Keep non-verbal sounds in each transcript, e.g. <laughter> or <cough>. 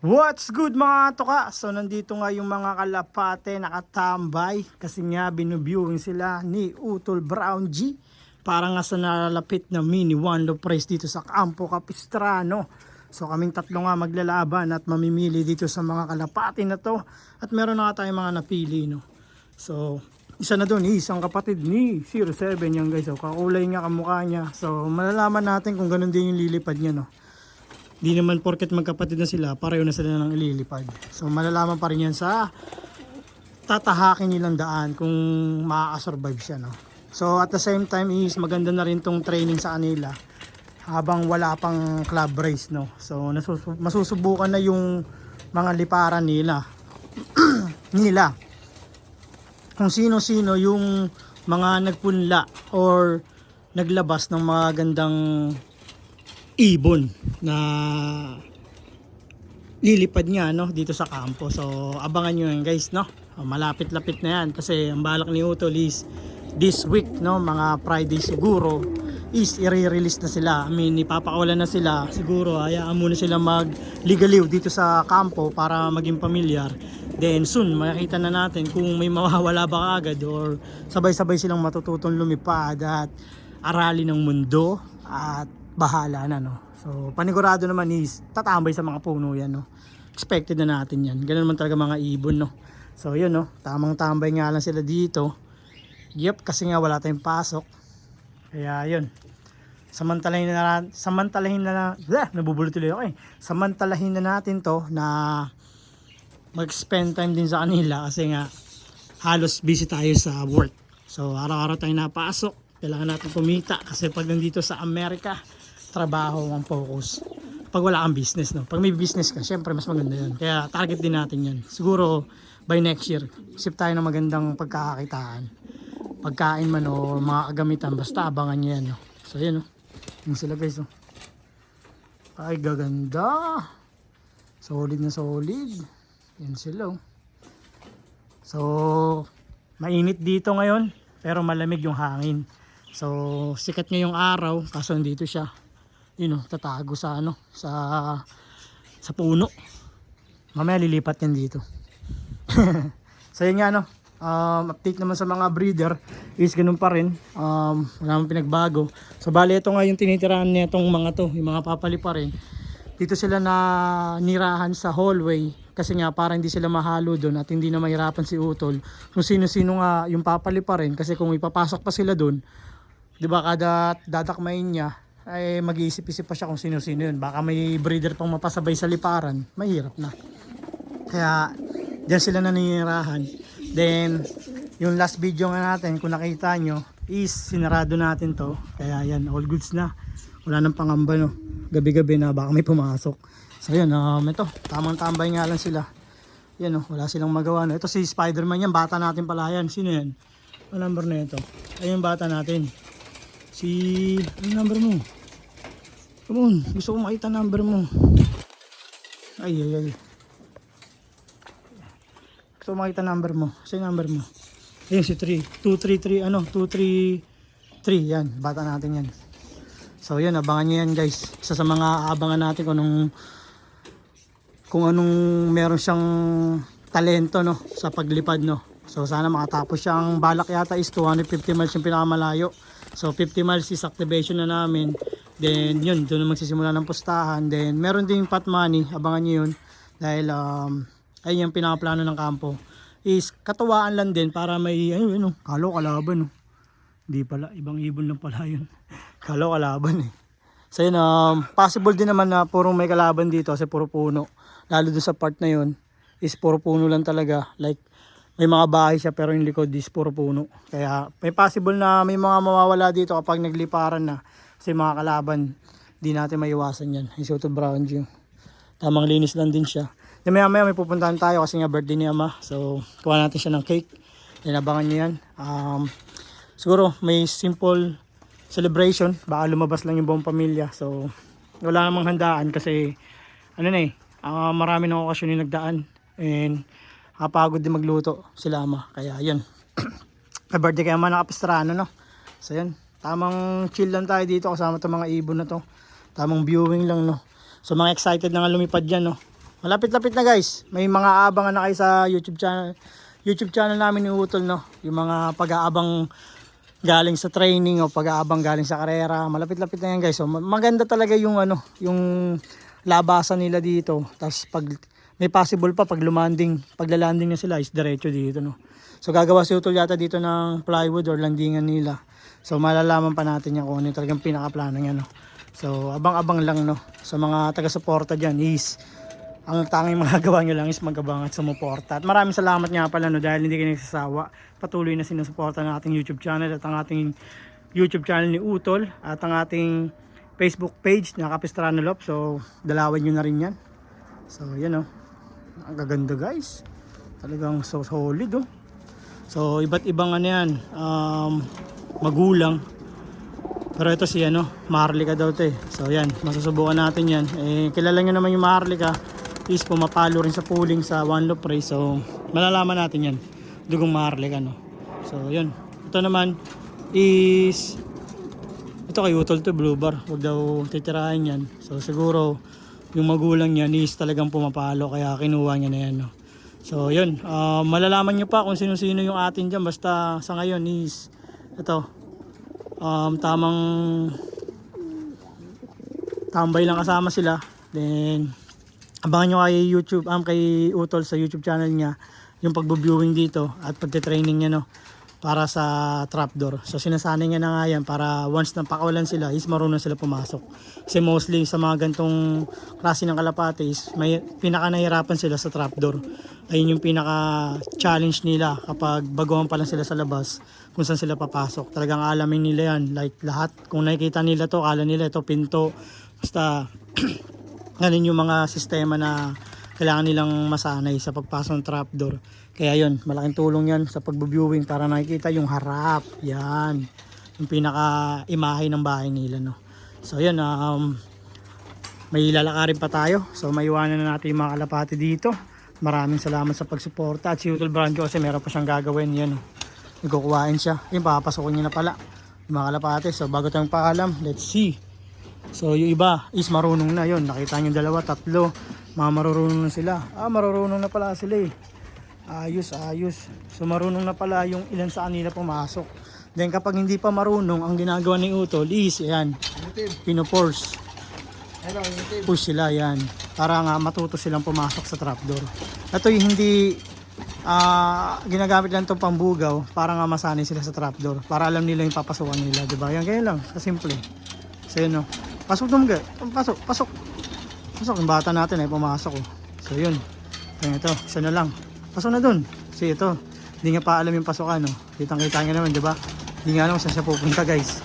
What's good mga toka? So nandito nga yung mga kalapate nakatambay kasi nga binuviewing sila ni Utol Brown G para nga sa nalalapit na mini one low price dito sa Campo Capistrano. So kaming tatlo nga maglalaban at mamimili dito sa mga kalapate na to at meron na nga tayong mga napili no. So isa na doon, isang kapatid ni 07 yan guys. So kakulay nga kamukha niya. So malalaman natin kung ganun din yung lilipad niya no. Di naman porket magkapatid na sila, pareho na sila ng ililipad. So malalaman pa rin yan sa tatahakin nilang daan kung makakasurvive siya. No? So at the same time is maganda na rin tong training sa kanila habang wala pang club race. No? So nasus- masusubukan na yung mga liparan nila. <clears throat> nila. Kung sino-sino yung mga nagpunla or naglabas ng mga gandang ibon na lilipad nga no dito sa kampo. So abangan nyo yan guys no. Malapit-lapit na yan kasi ang balak ni Utol is this week no mga Friday siguro is i-release na sila. I mean ipapakawalan na sila siguro hayaan muna sila magligaliw dito sa kampo para maging pamilyar. Then soon makikita na natin kung may mawawala ba agad or sabay-sabay silang matututong lumipad at aralin ng mundo at bahala na no. So panigurado naman is tatambay sa mga puno yan no. Expected na natin yan. Ganun naman talaga mga ibon no. So yun no, tamang tambay nga lang sila dito. Yep, kasi nga wala tayong pasok. Kaya yun. Samantalahin na natin, samantalahin na, na nabubulot tuloy ako eh. Samantalahin na natin to na mag-spend time din sa kanila kasi nga halos busy tayo sa work. So araw-araw tayo napasok, kailangan natin kumita kasi pag nandito sa Amerika, trabaho ang focus. Pag wala kang business, no? Pag may business ka, syempre mas maganda yun. Kaya target din natin yan. Siguro by next year, isip tayo ng magandang pagkakakitaan. Pagkain man o mga kagamitan, basta abangan nyo yan. No? So yun, no? Yung sila guys, no? Ay, gaganda. Solid na solid. Yan sila, oh. So, mainit dito ngayon, pero malamig yung hangin. So, sikat ngayong araw, kaso nandito siya. Yun oh, tatago sa ano, sa sa puno. Mamaya lilipat yan dito. <laughs> so yun nga no, um, update naman sa mga breeder is ganun pa rin. Um, wala namang pinagbago. So bali ito nga yung tinitirahan nitong mga to, yung mga papali pa rin. Dito sila na nirahan sa hallway kasi nga para hindi sila mahalo doon at hindi na mahirapan si Utol. Kung sino-sino nga yung papali pa rin kasi kung ipapasok pa sila doon, 'di ba kada dadakmain niya ay mag-iisip-isip pa siya kung sino-sino yun. Baka may breeder pang mapasabay sa liparan, mahirap na. Kaya diyan sila naninirahan. Then yung last video nga natin kung nakita nyo is sinarado natin to. Kaya yan all goods na. Wala nang pangamba no. Gabi-gabi na baka may pumasok. So yun, um, ito, tamang tambay nga lang sila. Yan oh, wala silang magawa no. Ito si Spider-Man yan, bata natin pala yan. Sino yan? Ano number na ito? Ayun bata natin. Si, ano number mo? Come on, gusto ko makita number mo. Ay, ay, ay. Gusto ko makita number mo. Yung number mo? Ayun si 3. 233, ano? 233. Yan, bata natin yan. So yun, abangan nyo yan guys. Isa sa mga abangan natin kung anong kung anong meron siyang talento no sa paglipad no. So sana makatapos siya. Ang balak yata is 250 miles yung pinakamalayo. So 50 miles is activation na namin. Then yun, doon na magsisimula ng pustahan. Then meron ding pot money, abangan nyo yun. Dahil um, ayun yung pinakaplano ng kampo. Is katuwaan lang din para may, ayun, oh, kalo kalaban. Oh. Hindi pala, ibang ibon lang pala yun. <laughs> kalo kalaban eh. So yun, um, possible din naman na puro may kalaban dito kasi puro puno. Lalo doon sa part na yun, is puro puno lang talaga. Like, may mga bahay siya pero yung likod is puro puno. Kaya may possible na may mga mawawala dito kapag nagliparan na. Kasi mga kalaban, di natin maiwasan yan. Yung Soto Brown Jew. Tamang linis lang din siya. Then maya maya may pupuntahan tayo kasi nga birthday ni Ama. So, kuha natin siya ng cake. Then abangan yan. Um, siguro may simple celebration. Baka lumabas lang yung buong pamilya. So, wala namang handaan kasi ano na eh, ah, marami ng okasyon yung nagdaan. And kapagod din magluto sila ama. Kaya yun. <clears throat> May birthday kaya man nakapistrano no. So yun. Tamang chill lang tayo dito kasama itong mga ibon na to. Tamang viewing lang no. So mga excited na nga lumipad yan no. malapit-lapit na guys. May mga abangan na kayo sa YouTube channel. YouTube channel namin ni Utol, no? Yung mga pag-aabang galing sa training o pag-aabang galing sa karera. Malapit-lapit na yan guys. So, ma- maganda talaga yung ano, yung labasan nila dito. Tapos pag may possible pa pag lumanding, pag lalanding na sila is diretso dito, no? So gagawa si Utol yata dito ng plywood or landingan nila. So malalaman pa natin yan kung ano yung talagang pinakaplano niya, no? So abang-abang lang, no? Sa mga taga-suporta dyan is ang tanging magagawa <laughs> nyo lang is magabang at sumuporta. At maraming salamat nga pala no dahil hindi kayo nagsasawa. Patuloy na sinusuporta ng ating YouTube channel at ang ating YouTube channel ni Utol at ang ating Facebook page na Capistrano Lop. So dalawin nyo na rin yan. So yan oh. Ang gaganda guys. Talagang so solid oh. So iba't ibang ano yan. Um, magulang. Pero ito si ano, Maharlika daw to eh. So yan, masusubukan natin yan. Eh, kilala nyo naman yung Maharlika is pumapalo rin sa pooling sa one loop race. So malalaman natin yan. Dugong Maharlika no. So yun. Ito naman is ito kay Utol to Blue Bar. Huwag daw titirahin yan. So siguro yung magulang niya is talagang pumapalo kaya kinuha niya na yan no. So yun, ah, malalaman nyo pa kung sino-sino yung atin dyan. Basta sa ngayon is ito, um, tamang tambay lang kasama sila. Then, abangan nyo kay YouTube, um, kay Utol sa YouTube channel niya yung pagbo-viewing dito at pagte-training niya no para sa trapdoor. So sinasanay niya na nga yan para once na pakawalan sila is marunong sila pumasok. Kasi mostly sa mga gantong klase ng kalapate is may pinaka nahirapan sila sa trapdoor. Ayun yung pinaka challenge nila kapag baguhan pa lang sila sa labas kung saan sila papasok. Talagang alamin nila yan. Like lahat, kung nakikita nila to, kala nila ito pinto. Basta <clears throat> ganun yung mga sistema na kailangan nilang masanay sa pagpasok ng trapdoor. Kaya yun, malaking tulong yan sa pagbo-viewing para nakikita yung harap. Yan. Yung pinaka-imahe ng bahay nila. No? So yun, um, may lalakarin pa tayo. So maiwanan na natin yung mga kalapati dito. Maraming salamat sa pagsuporta. At si Utol Branco kasi meron pa siyang gagawin. Yan. oh. Nagkukuhain siya. Yung papasokin niya na pala. Yung mga kalapati. So bago tayong paalam, let's see. So yung iba is marunong na yon. Nakita niyo dalawa, tatlo. Mga marurunong na sila. Ah, marurunong na pala sila eh. Ayos, ayos. So marunong na pala yung ilan sa kanila pumasok. Then kapag hindi pa marunong, ang ginagawa ni Utol is yan. Pinoforce. Push sila yan. Para nga matuto silang pumasok sa trapdoor. Ito yung hindi ah ginagamit lang itong pambugaw para nga masanay sila sa trapdoor. Para alam nila yung papasukan nila. Diba? Yan ganyan lang. Kasimple. So yun no. Pasok dum ga. Pasok, pasok. Pasok. Yung bata natin ay pumasok. Oh. So yun. Yan ito. Isa na lang. Pasok na dun. Kasi ito. Hindi nga pa alam yung pasukan. No? Kitang kita nga naman. Diba? Hindi nga kung saan siya pupunta guys.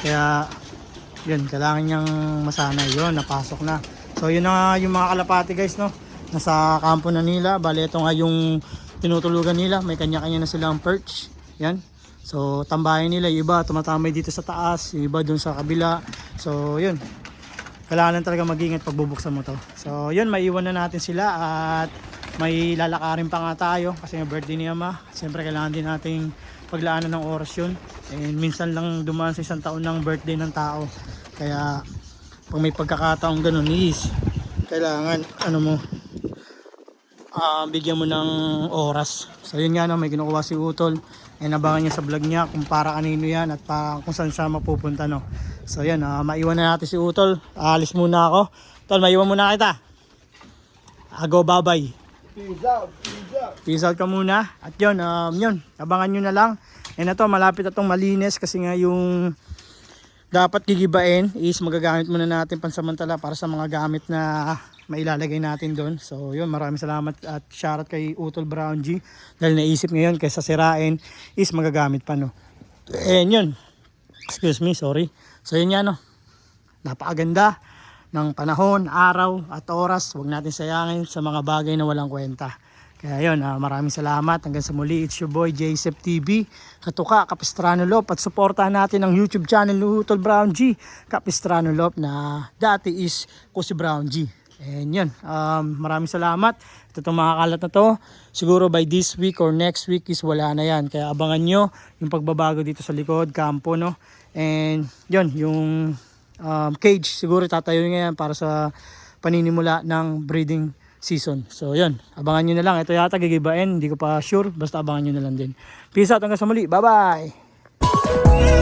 Kaya yun, kailangan niyang masanay. Yun, napasok na. So yun na yung mga kalapati guys, no? Nasa kampo na nila. Bali, ito nga yung tinutulugan nila. May kanya-kanya na silang perch. Yan. So, tambahin nila. Yung iba, tumatambay dito sa taas. Yung iba dun sa kabila. So, yun. Kailangan lang talaga mag-ingat pag bubuksan mo to. So, yun, maiwan na natin sila at may lalakarin pa nga tayo kasi nga birthday ni Ama. Siyempre, kailangan din nating paglaanan ng oras yun. And minsan lang dumaan sa isang taon ng birthday ng tao. Kaya, pag may pagkakataong ganun is, kailangan, ano mo, ah bigyan mo ng oras. So yun nga no, may kinukuha si Utol. And abangan niya sa vlog niya kung para kanino yan at pa, kung saan siya mapupunta no. So yan, ah, maiwan na natin si Utol. Aalis muna ako. Tol, maiwan muna kita. Ago babay. Peace out, peace out. Peace out ka muna. At yun, um, yun, abangan nyo na lang. And ito, malapit na itong malinis kasi nga yung dapat gigibain is magagamit muna natin pansamantala para sa mga gamit na mailalagay natin doon. So yun, maraming salamat at shoutout kay Utol Brown G dahil naisip ngayon kaysa sirain is magagamit pa no. And yun, excuse me, sorry. So yun yan no, napakaganda ng panahon, araw at oras. Huwag natin sayangin sa mga bagay na walang kwenta. Kaya yun, ah, maraming salamat. Hanggang sa muli, it's your boy, JSF TV. Katuka, Capistrano Lop. At suportahan natin ang YouTube channel ni Utol Brown G. Capistrano Lop na dati is Kusi Brown G. And yun, um, maraming salamat. Ito itong mga kalat na to. Siguro by this week or next week is wala na yan. Kaya abangan nyo yung pagbabago dito sa likod, kampo, no? And yun, yung um, cage, siguro tatayo nga yan para sa paninimula ng breeding season. So yun, abangan nyo na lang. Ito yata gigibain, hindi ko pa sure. Basta abangan nyo na lang din. Peace out hanggang sa muli. Bye-bye!